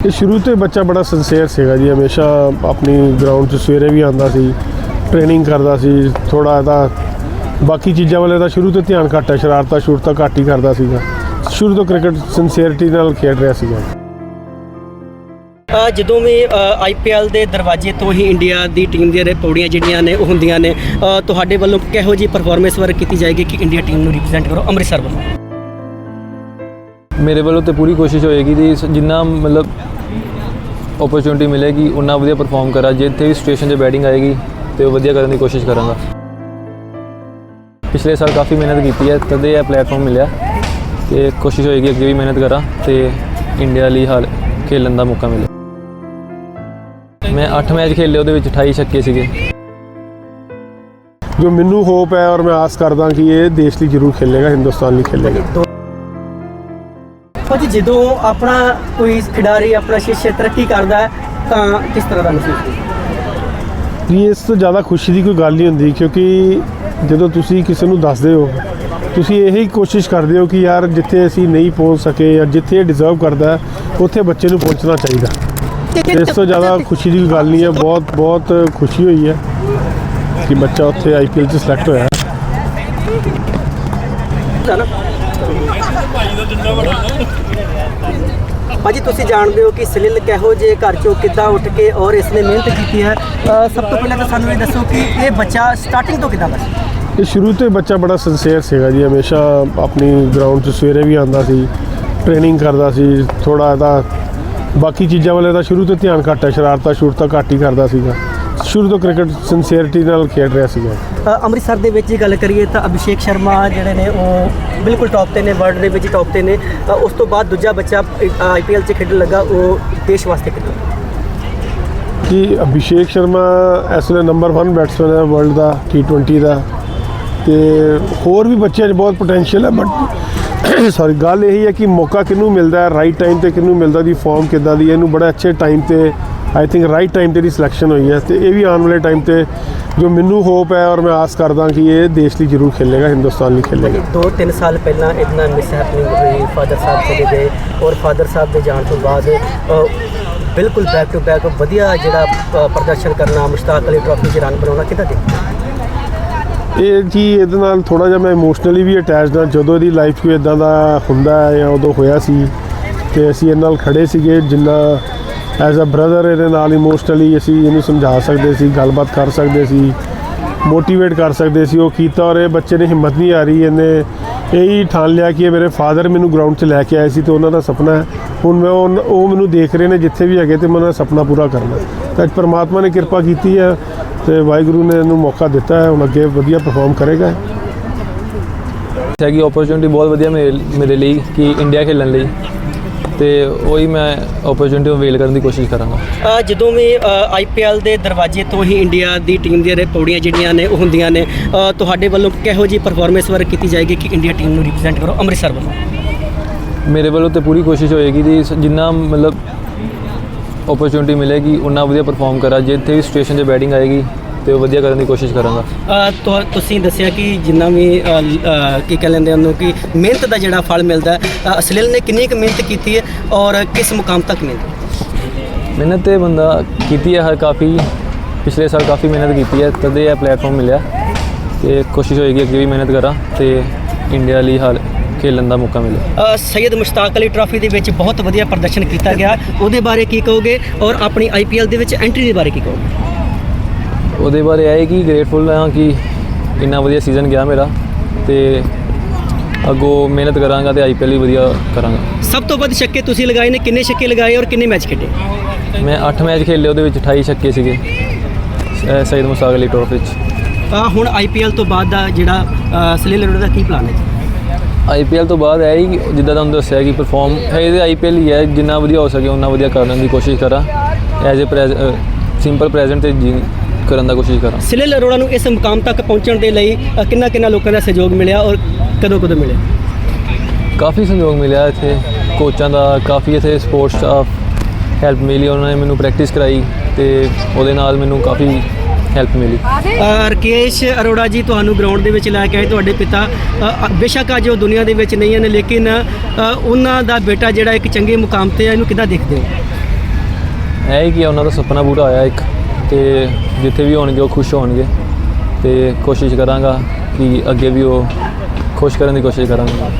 ਇਹ ਸ਼ੁਰੂ ਤੋਂ ਬੱਚਾ ਬੜਾ ਸਿੰਸੀਅਰ ਸੀਗਾ ਜੀ, ਹਮੇਸ਼ਾ ਆਪਣੀ ਗਰਾਊਂਡ 'ਚ ਸਵੇਰੇ ਵੀ ਆਉਂਦਾ ਸੀ ਟ੍ਰੇਨਿੰਗ ਕਰਦਾ ਸੀ ਥੋੜਾ ਇਹਦਾ ਬਾਕੀ ਚੀਜ਼ਾਂ ਵੱਲ ਇਹਦਾ ਸ਼ੁਰੂ ਤੋਂ ਧਿਆਨ ਘੱਟ ਹੈ, ਸ਼ਰਾਰਤਾਂ ਸ਼ੁਰਤਾ ਘੱਟ ਹੀ ਕਰਦਾ ਸੀਗਾ। ਸ਼ੁਰੂ ਤੋਂ ਕ੍ਰਿਕਟ ਸਿੰਸੀਅਰਟੀ ਨਾਲ ਖੇਡ ਰਿਹਾ ਸੀਗਾ। ਜਦੋਂ ਵੀ ਆਈਪੀਐਲ ਦੇ ਦਰਵਾਜ਼ੇ ਤੋਂ ਹੀ ਇੰਡੀਆ ਦੀ ਟੀਮ ਦੀਆਂ ਪੌੜੀਆਂ ਜਿਹੜੀਆਂ ਨੇ, ਉਹ ਹੁੰਦੀਆਂ ਨੇ ਤੁਹਾਡੇ ਵੱਲੋਂ ਕਿਹੋ ਜੀ ਪਰਫਾਰਮੈਂਸ ਵਰਕ ਕੀਤੀ ਜਾਏਗੀ ਕਿ ਇੰਡੀਆ ਟੀਮ ਨੂੰ ਰਿਪਰੈਜ਼ੈਂਟ ਕਰੋ? ਅੰਮ੍ਰਿਤਸਰ ਵੱਲੋਂ। ਮੇਰੇ ਵੱਲੋਂ ਤੇ ਪੂਰੀ ਕੋਸ਼ਿਸ਼ ਹੋਏਗੀ ਜੀ ਜਿੰਨਾ ਮਤਲਬ ਓਪਰਚੁਨਿਟੀ ਮਿਲੇਗੀ ਉਨਾ ਵਧੀਆ ਪਰਫਾਰਮ ਕਰਾਂ। ਜਿੱਥੇ ਵੀ ਸਟੇਸ਼ਨ 'ਚ ਬੈਟਿੰਗ ਆਏਗੀ, ਤੇ ਉਹ ਵਧੀਆ ਕਰਨ ਦੀ ਕੋਸ਼ਿਸ਼ ਕਰਾਂਗਾ। ਪਿਛਲੇ ਸਾਲ ਕਾਫੀ ਮਿਹਨਤ ਕੀਤੀ ਹੈ, ਤਦੇ ਇਹ ਪਲੇਟਫਾਰਮ ਮਿਲਿਆ। ਤੇ ਕੋਸ਼ਿਸ਼ ਹੋਏਗੀ ਅੱਗੇ ਵੀ ਮਿਹਨਤ ਕਰਾਂ ਤੇ ਇੰਡੀਆ ਲਈ ਹਾਲ ਖੇਲਣ ਦਾ ਮੌਕਾ ਮਿਲੇ। ਮੈਂ 8 ਮੈਚ ਖੇਲੇ, ਉਹਦੇ ਵਿੱਚ 28 ਛੱਕੇ ਸੀਗੇ। ਜੋ ਮੈਨੂੰ ਹੋਪ ਹੈ ਔਰ ਮੈਂ ਆਸ ਕਰਦਾ ਕਿ ਇਹ ਦੇਸ਼ ਲਈ ਜ਼ਰੂਰ ਖੇਲੇਗਾ, ਹਿੰਦੁਸਤਾਨ ਲਈ ਖੇਲੇਗਾ। ਭਾਜੀ ਜਦੋਂ ਆਪਣਾ ਕੋਈ ਖਿਡਾਰੀ ਆਪਣਾ ਸ਼ਿਸ਼ ਤਰੱਕੀ ਕਰਦਾ ਹੈ ਤਾਂ ਕਿਸ ਤਰ੍ਹਾਂ ਦਾ ਮਹਿਸੂਸ ਹੁੰਦਾ? ਜੀ ਇਸ ਤੋਂ ਜ਼ਿਆਦਾ ਖੁਸ਼ੀ ਦੀ ਕੋਈ ਗੱਲ ਨਹੀਂ ਹੁੰਦੀ ਕਿਉਂਕਿ ਜਦੋਂ ਤੁਸੀਂ ਕਿਸੇ ਨੂੰ ਦੱਸਦੇ ਹੋ ਤੁਸੀਂ ਇਹੀ ਕੋਸ਼ਿਸ਼ ਕਰਦੇ ਹੋ ਕਿ ਯਾਰ ਜਿੱਥੇ ਅਸੀਂ ਨਹੀਂ ਪਹੁੰਚ ਸਕੇ ਜਾਂ ਜਿੱਥੇ ਇਹ ਡਿਜ਼ਰਵ ਕਰਦਾ ਉੱਥੇ ਬੱਚੇ ਨੂੰ ਪਹੁੰਚਣਾ ਚਾਹੀਦਾ। ਇਸ ਤੋਂ ਜ਼ਿਆਦਾ ਖੁਸ਼ੀ ਦੀ ਗੱਲ ਨਹੀਂ ਹੈ ਬਹੁਤ ਬਹੁਤ ਖੁਸ਼ੀ ਹੋਈ ਹੈ ਕਿ ਬੱਚਾ ਉੱਥੇ ਆਈਪੀਐਲ 'ਚ ਸਿਲੈਕਟ ਹੋਇਆ ਹੈ। ਭਾਜੀ ਤੁਸੀਂ ਜਾਣਦੇ ਹੋ ਕਿ ਸਲਿਲ ਕਿਹੋ ਜੇ ਘਰ ਚੋਂ ਕਿੱਦਾਂ ਉੱਠ ਕੇ ਔਰ ਇਸਨੇ ਮਿਹਨਤ ਕੀਤੀ ਹੈ। ਅ, ਸਭ ਤੋਂ ਪਹਿਲਾਂ ਤਾਂ ਸਾਨੂੰ ਇਹ ਦੱਸੋ ਕਿ ਇਹ ਬੱਚਾ ਸਟਾਰਟਿੰਗ ਤੋਂ ਕਿੱਦਾਂ ਬਚਿਆ ਇਹ ਸ਼ੁਰੂ ਤੋਂ ਹੀ ਬੱਚਾ ਬੜਾ ਸਿੰਸੀਅਰ ਸੀਗਾ ਜੀ। ਹਮੇਸ਼ਾ ਆਪਣੀ ਗਰਾਊਂਡ 'ਚ ਸਵੇਰੇ ਵੀ ਆਉਂਦਾ ਸੀ ਟ੍ਰੇਨਿੰਗ ਕਰਦਾ ਸੀ ਥੋੜਾ ਇਹਦਾ ਬਾਕੀ ਚੀਜ਼ਾਂ ਵੱਲ ਇਹਦਾ ਸ਼ੁਰੂ ਤੋਂ ਧਿਆਨ ਘੱਟ ਹੈ ਸ਼ਰਾਰਤਾਂ ਸ਼ੁਰਤਾ ਘੱਟ ਹੀ ਕਰਦਾ ਸੀਗਾ। ਸ਼ੁਰੂ ਤੋਂ ਕ੍ਰਿਕਟ ਸਿੰਸੀਅਰਿਟੀ ਨਾਲ ਖੇਡ ਰਿਹਾ ਸੀਗਾ। ਅ, ਅੰਮ੍ਰਿਤਸਰ ਦੇ ਵਿੱਚ ਜੇ ਗੱਲ ਕਰੀਏ ਤਾਂ ਅਭਿਸ਼ੇਕ ਸ਼ਰਮਾ ਜਿਹੜੇ ਨੇ ਉਹ ਬਿਲਕੁਲ ਟੌਪ ਤੇ ਨੇ ਵਰਲਡ ਦੇ ਵਿੱਚ ਟੌਪ ਤੇ ਨੇ। ਅ, ਉਸ ਤੋਂ ਬਾਅਦ ਦੂਜਾ ਬੱਚਾ ਆਈਪੀਐਲ 'ਚ ਖੇਡਣ ਲੱਗਾ ਉਹ ਦੇਸ਼ ਵਾਸਤੇ ਖੇਡਿਆ ਕਿ ਅਭਿਸ਼ੇਕ ਸ਼ਰਮਾ ਇਸ ਵੇਲੇ ਨੰਬਰ 1 ਬੈਟਸਮੈਨ ਹੈ ਵਰਲਡ ਦਾ T20 ਦਾ। ਤੇ ਹੋਰ ਵੀ ਬੱਚਿਆਂ 'ਚ ਬਹੁਤ ਪੋਟੈਂਸ਼ੀਅਲ ਹੈ ਬਟ ਸੌਰੀ ਗੱਲ ਇਹੀ ਹੈ ਕਿ ਮੌਕਾ ਕਿਹਨੂੰ ਮਿਲਦਾ ਹੈ ਰਾਈਟ ਟਾਈਮ ਤੇ ਕਿਹਨੂੰ ਮਿਲਦਾ ਦੀ ਫਾਰਮ ਕਿੱਦਾਂ ਦੀ ਹੈ, ਇਹਨੂੰ ਬੜਾ ਅੱਛੇ ਟਾਈਮ ਤੇ ਆਈ ਥਿੰਕ ਰਾਈਟ ਟਾਈਮ ਤੇ ਦੀ ਸਿਲੈਕਸ਼ਨ ਹੋਈ ਹੈ ਤੇ ਇਹ ਵੀ ਆਉਣ ਵਾਲੇ ਟਾਈਮ ਤੇ ਜੋ ਮੈਨੂੰ ਹੋਪ ਹੈ ਔਰ ਮੈਂ ਆਸ ਕਰਦਾ ਕਿ ਇਹ ਦੇਸ਼ ਲਈ ਜ਼ਰੂਰ ਖੇਲੇਗਾ ਹਿੰਦੁਸਤਾਨ ਲਈ ਖੇਲੇਗਾ। ਦੋ ਤਿੰਨ ਸਾਲ ਪਹਿਲਾਂ ਇਤਨਾ ਮਿਸ ਹੈਪਨਿੰਗ ਹੋਈ ਫਾਦਰ ਸਾਹਿਬ ਚਲੇ ਗਏ ਔਰ ਫਾਦਰ ਸਾਹਿਬ ਦੇ ਜਾਣ ਤੋਂ ਬਾਅਦ ਬਿਲਕੁਲ ਬੈਕ ਟੂ ਬੈਕ ਵਧੀਆ ਜਿਹੜਾ ਪ੍ਰਦਰਸ਼ਨ ਕਰਨਾ ਮੁਸ਼ਤਾਕ ਅਲੀ ਟਰਾਫੀ 'ਚ ਰਨ ਬਣਾਉਣਾ ਕਿੱਦਾਂ ਦੇ? ਇਹ ਜੀ ਇਹਦੇ ਨਾਲ ਥੋੜਾ ਜਿਹਾ ਮੈਂ ਇਮੋਸ਼ਨਲੀ ਵੀ ਅਟੈਚਡ ਹਾਂ ਜਦੋਂ ਇਹਦੀ ਲਾਈਫ ਕੋਈ ਇਦਾਂ ਦਾ ਹੁੰਦਾ ਹੈ ਜਾਂ ਉਦੋਂ ਹੋਇਆ ਸੀ ਤੇ ਅਸੀਂ ਇਹਦੇ ਨਾਲ ਖੜੇ ਸੀਗੇ ਜਿੰਨਾ ਐਜ਼ ਅ ਬ੍ਰਦਰ ਇਹਦੇ ਨਾਲ ਇਮੋਸ਼ਨਲੀ ਅਸੀਂ ਇਹਨੂੰ ਸਮਝਾ ਸਕਦੇ ਸੀ, ਗੱਲਬਾਤ ਕਰ ਸਕਦੇ ਸੀ ਮੋਟੀਵੇਟ ਕਰ ਸਕਦੇ ਸੀ, ਉਹ ਕੀਤਾ ਔਰ ਇਹ ਬੱਚੇ ਨੇ ਹਿੰਮਤ ਨਹੀਂ ਆ ਰਹੀ ਇਹਨੇ ਇਹੀ ਠਾਣ ਲਿਆ ਕਿ ਇਹ ਮੇਰੇ ਫਾਦਰ ਮੈਨੂੰ ਗਰਾਊਂਡ 'ਚ ਲੈ ਕੇ ਆਏ ਸੀ ਤੇ ਉਹਨਾਂ ਦਾ ਸੁਪਨਾ ਹੈ। ਹੁਣ ਮੈਂ ਉਹ ਉਹ ਮੈਨੂੰ ਦੇਖ ਰਹੇ ਨੇ ਜਿੱਥੇ ਵੀ ਹੈਗੇ ਤੇ ਮੈਂ ਉਹਨਾਂ ਦਾ ਸੁਪਨਾ ਪੂਰਾ ਕਰਨਾ। ਤਾਂ ਅੱਜ ਪਰਮਾਤਮਾ ਨੇ ਕਿਰਪਾ ਕੀਤੀ ਹੈ ਤੇ ਵਾਹਿਗੁਰੂ ਨੇ ਇਹਨੂੰ ਮੌਕਾ ਦਿੱਤਾ ਹੈ, ਹੁਣ ਅੱਗੇ ਵਧੀਆ ਪਰਫਾਰਮ ਕਰੇਗਾ। ਹੈਗੀ ਓਪਰਚੁਨਿਟੀ ਬਹੁਤ ਵਧੀਆ ਮੇਰੇ ਮੇਰੇ ਲਈ ਕਿ ਇੰਡੀਆ ਖੇਲਣ ਲਈ। ਤੇ ਉਹੀ ਮੈਂ ਓਪਰਚੁਨਿਟੀ ਨੂੰ ਵੇਲ ਕਰਨ ਦੀ ਕੋਸ਼ਿਸ਼ ਕਰਾਂਗਾ। ਜਦੋਂ ਵੀ ਆਈਪੀਐਲ ਦੇ ਦਰਵਾਜ਼ੇ ਤੋਂ ਹੀ ਇੰਡੀਆ ਦੀ ਟੀਮ ਦੀਆਂ ਪੌੜੀਆਂ ਜਿਹੜੀਆਂ ਨੇ ਉਹ ਹੁੰਦੀਆਂ ਨੇ ਤੁਹਾਡੇ ਵੱਲੋਂ ਕਿਹੋ ਜੀ ਪਰਫਾਰਮੈਂਸ ਵਰਕ ਕੀਤੀ ਜਾਏਗੀ ਕਿ ਇੰਡੀਆ ਟੀਮ ਨੂੰ ਰਿਪਰੈਜ਼ੈਂਟ ਕਰੋ ਅੰਮ੍ਰਿਤਸਰ ਵੱਲੋਂ? ਮੇਰੇ ਵੱਲੋਂ ਤੇ ਪੂਰੀ ਕੋਸ਼ਿਸ਼ ਹੋਏਗੀ ਜੀ ਜਿੰਨਾ ਮਤਲਬ ਓਪਰਚੁਨਿਟੀ ਮਿਲੇਗੀ ਉਨਾ ਵਧੀਆ ਪਰਫਾਰਮ ਕਰਾਂ ਜਿੱਥੇ ਵੀ ਸਟੇਸ਼ਨ 'ਤੇ ਬੈਟਿੰਗ ਆਏਗੀ ਤੇ ਉਹ ਵਧੀਆ ਕਰਨ ਦੀ ਕੋਸ਼ਿਸ਼ ਕਰਾਂਗਾ। ਅ, ਤੁਹਾ- ਤੁਸੀਂ ਦੱਸਿਆ ਕਿ ਜਿੰਨਾ ਵੀ ਅ, ਲ- ਅ, ਕੀ ਕਹਿ ਲੈਂਦੇ ਉਹਨੂੰ ਕਿ ਮਿਹਨਤ ਦਾ ਜਿਹੜਾ ਫਲ ਮਿਲਦਾ ਹੈ ਅ, ਅਸਲਿਲ ਨੇ ਕਿੰਨੀ ਕੁ ਮਿਹਨਤ ਕੀਤੀ ਹੈ ਔਰ ਕਿਸ ਮੁਕਾਮ ਤੱਕ ਮਿਹਨਤ ਮਿਹਨਤ ਤੇ ਬੰਦਾ ਕੀਤੀ ਹੈ ਹਰ ਕਾਫੀ ਪਿਛਲੇ ਸਾਲ ਕਾਫੀ ਮਿਹਨਤ ਕੀਤੀ ਹੈ ਤਦੇ ਇਹ ਪਲੇਟਫਾਰਮ ਮਿਲਿਆ ਤੇ ਕੋਸ਼ਿਸ਼ ਹੋਏਗੀ ਅੱਗੇ ਵੀ ਮਿਹਨਤ ਕਰਾਂ ਤੇ ਇੰਡੀਆ ਲਈ ਹਾਲ ਖੇਲਣ ਦਾ ਮੌਕਾ ਮਿਲੇ। ਅ, ਸੈਯਦ ਮੁਸ਼ਤਾਕ ਅਲੀ ਟਰਾਫੀ ਦੇ ਵਿੱਚ ਬਹੁਤ ਵਧੀਆ ਪ੍ਰਦਰਸ਼ਨ ਕੀਤਾ ਗਿਆ। ਉਹਦੇ ਬਾਰੇ ਕੀ ਕਹੋਗੇ ਔਰ ਆਪਣੀ ਆਈਪੀਐਲ ਦੇ ਵਿੱਚ ਐਂਟਰੀ ਦੇ ਬਾਰੇ ਕੀ ਕਹੋਗੇ? ਉਹਦੇ ਬਾਰੇ ਇਹ ਹੈ ਕਿ ਗ੍ਰੇਟਫੁਲ ਹਾਂ ਕਿ ਇੰਨਾ ਵਧੀਆ ਸੀਜ਼ਨ ਗਿਆ ਮੇਰਾ ਤੇ ਅੱਗੋਂ ਮਿਹਨਤ ਕਰਾਂਗਾ ਤੇ ਆਈਪੀਐਲ ਵੀ ਵਧੀਆ ਕਰਾਂਗਾ। ਸਭ ਤੋਂ ਵੱਧ ਛੱਕੇ ਤੁਸੀਂ ਲਗਾਏ ਨੇ ਕਿੰਨੇ ਛੱਕੇ ਲਗਾਏ ਔਰ ਕਿੰਨੇ ਮੈਚ ਖੇਡੇ? ਮੈਂ 8 ਮੈਚ ਖੇਲੇ ਉਹਦੇ ਵਿੱਚ 28 ਛੱਕੇ ਸੀਗੇ ਸੈਦ ਮੁਸਾਗ ਅਲੀ ਟਰੋਫੀ 'ਚ ਅ, ਹੁਣ ਆਈਪੀਐਲ ਤੋਂ ਬਾਅਦ ਦਾ ਜਿਹੜਾ ਸਲੀਲ ਰੋਡ ਦਾ ਕੀ ਪਲਾਨ ਹੈ? ਆਈਪੀਐਲ ਤੋਂ ਬਾਅਦ ਹੈ ਹੀ ਜਿੱਦਾਂ ਤੁਹਾਨੂੰ ਦੱਸਿਆ ਕਿ ਪਰਫਾਰਮ ਹੈ ਇਹਦੇ ਆਈਪੀਐਲ ਹੀ ਹੈ ਜਿੰਨਾ ਵਧੀਆ ਹੋ ਸਕੇ ਉਨਾ ਵਧੀਆ ਕਰਨ ਦੀ ਕੋਸ਼ਿਸ਼ ਕਰਾਂ। ਐਜ਼ ਅ ਸਿੰਪਲ ਪ੍ਰੈਜ਼ੈਂਟ ਤੇ ਜੀ ਕਰਨ ਦਾ ਕੋਸ਼ਿਸ਼ ਕਰਾਂ। ਸਲੀਲ ਅਰੋੜਾ ਨੂੰ ਇਸ ਮੁਕਾਮ ਤੱਕ ਪਹੁੰਚਣ ਦੇ ਲਈ ਕਿੰਨਾ ਕਿੰਨਾ ਲੋਕਾਂ ਦਾ ਸਹਿਯੋਗ ਮਿਲਿਆ ਔਰ ਕਦੋਂ ਕਦੋਂ ਮਿਲਿਆ? ਕਾਫੀ ਸਹਿਯੋਗ ਮਿਲਿਆ ਇੱਥੇ। ਕੋਚਾਂ ਦਾ ਕਾਫੀ ਇੱਥੇ ਸਪੋਰਟਸ ਸਟਾਫ ਹੈਲਪ ਮਿਲੀ ਉਹਨਾਂ ਨੇ ਮੈਨੂੰ ਪ੍ਰੈਕਟਿਸ ਕਰਾਈ ਤੇ ਉਹਦੇ ਨਾਲ ਮੈਨੂੰ ਕਾਫੀ ਹੈਲਪ ਮਿਲੀ। ਰਕੇਸ਼ ਅਰੋੜਾ ਜੀ ਤੁਹਾਨੂੰ ਗਰਾਊਂਡ ਦੇ ਵਿੱਚ ਲੈ ਕੇ ਆਏ ਤੁਹਾਡੇ ਪਿਤਾ। ਬੇਸ਼ੱਕ ਅੱਜ ਉਹ ਦੁਨੀਆ ਦੇ ਵਿੱਚ ਨਹੀਂ ਹਨ ਲੇਕਿਨ ਉਹਨਾਂ ਦਾ ਬੇਟਾ ਜਿਹੜਾ ਇੱਕ ਚੰਗੇ ਮੁਕਾਮ ਤੇ ਹੈ ਇਹਨੂੰ ਕਿੱਦਾਂ ਦੇਖਦੇ ਹੈ? ਹੀ ਕਿ ਉਹਨਾਂ ਦਾ ਸੁਪਨਾ ਪੂਰਾ ਹੋਇਆ ਇੱਕ। ਤੇ ਜਿੱਥੇ ਵੀ ਹੋਣਗੇ ਉਹ ਖੁਸ਼ ਹੋਣਗੇ ਤੇ ਕੋਸ਼ਿਸ਼ ਕਰਾਂਗਾ ਕਿ ਅੱਗੇ ਵੀ ਉਹ ਖੁਸ਼ ਕਰਨ ਦੀ ਕੋਸ਼ਿਸ਼ ਕਰਾਂਗਾ।